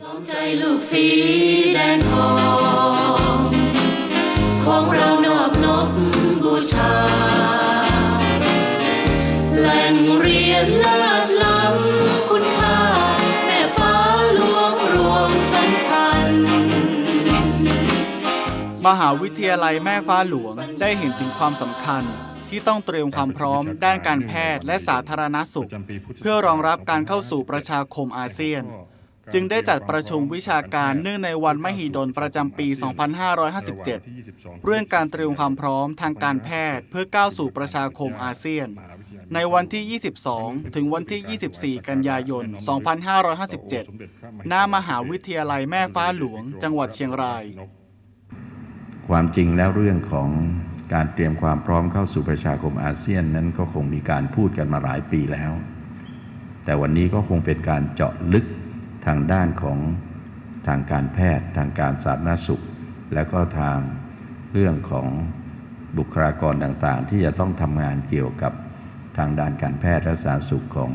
ล้อมใจลูกสีแดงทอง ของเรานอบนบบูชา แหล่งเรียนเลิศล้ำคุณค่า แม่ฟ้าหลวงรวมสัมพันธ์ มหาวิทยาลัยแม่ฟ้าหลวงได้เห็นถึงความสำคัญ ที่ต้องเตรียมความพร้อมด้านการแพทย์และสาธารณสุข เพื่อรองรับการเข้าสู่ประชาคมอาเซียน จึงได้จัดประชุมวิชาการเนื่องในวันมหิดลประจำปี 2557 เรื่องการเตรียมความพร้อมทางการแพทย์เพื่อก้าวสู่ประชาคมอาเซียน ในวันที่ 22 ถึงวันที่ 24 กันยายน 2557ณมหาวิทยาลัยแม่ฟ้าหลวง จังหวัดเชียงราย ความจริงแล้วเรื่องของการเตรียมความพร้อมเข้าสู่ประชาคมอาเซียนนั้นก็คงมีการพูดกันมาหลายปีแล้ว แต่วันนี้ก็คงเป็นการเจาะลึก ทางด้านของทางการแพทย์ ทางการสาธารณสุข และก็ทางเรื่องของบุคลากรต่างๆ ที่จะต้องทำงานเกี่ยวกับทางด้านการแพทย์และสาธารณสุขของ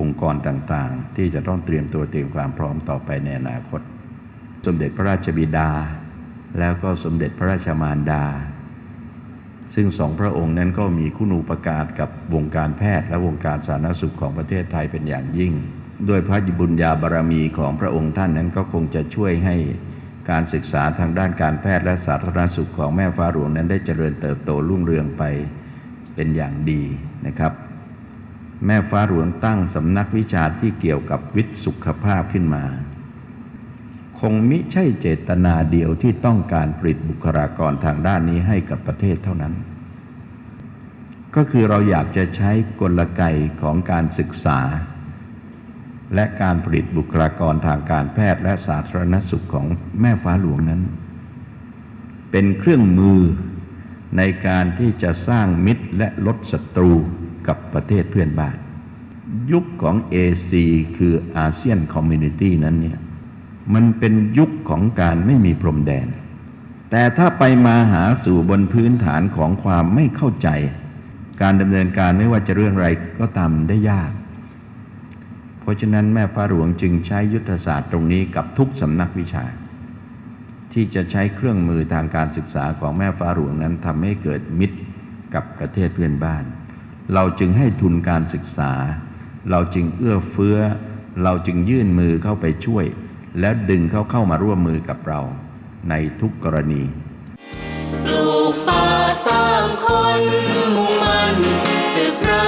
องค์กรต่างๆ ที่จะต้องเตรียมตัวเตรียมความพร้อมต่อไปในอนาคต สมเด็จพระราชบิดา แล้วก็สมเด็จพระราชมารดา ซึ่งสองพระองค์นั้นก็มีคุณูปการกับวงการแพทย์และวงการสาธารณสุขของประเทศไทยเป็นอย่างยิ่ง ด้วยพระบุญญาบารมีของพระองค์ท่านนั้นก็คงจะช่วยให้การศึกษาทางด้านการแพทย์และสาธารณสุขของแม่ฟ้าหลวงนั้นได้เจริญเติบโตรุ่งเรืองไปเป็นอย่างดีนะครับ แม่ฟ้าหลวงตั้งสำนักวิชาที่เกี่ยวกับวิทย์สุขภาพขึ้นมา คงมิใช่เจตนาเดียวที่ต้องการผลิตบุคลากรทางด้านนี้ให้กับประเทศเท่านั้น ก็คือเราอยากจะใช้กลไกของการศึกษา และการผลิตบุคลากรทางการแพทย์และสาธารณสุขของแม่ฟ้าหลวงนั้น เป็นเครื่องมือในการที่จะสร้างมิตรและลดศัตรูกับประเทศเพื่อนบ้าน ยุคของ AC คืออาเซียนคอมมูนิตี้นั้นเนี่ยมันเป็นยุคของการไม่มีพรมแดน แต่ถ้าไปมาหาสู่บนพื้นฐานของความไม่เข้าใจ การดำเนินการไม่ว่าจะเรื่องอะไรก็ตามได้ยาก ราะฉะนั้นแม่ฟ้าหลวงจึงใช้ยุทธศาสตร์ตรงนี้กับทุกสำนักวิชา ที่จะใช้เครื่องมือทางการศึกษาของแม่ฟ้าหลวงนั้นทำให้เกิดมิตรกับประเทศเพื่อนบ้าน เราจึงให้ทุนการศึกษา เราจึงเอื้อเฟื้อ เราจึงยื่นมือเข้าไปช่วย และดึงเขาเข้ามาร่วมมือกับเราในทุกกรณีปลูกป่าสร้างคนมุ่งมั่นสืบรา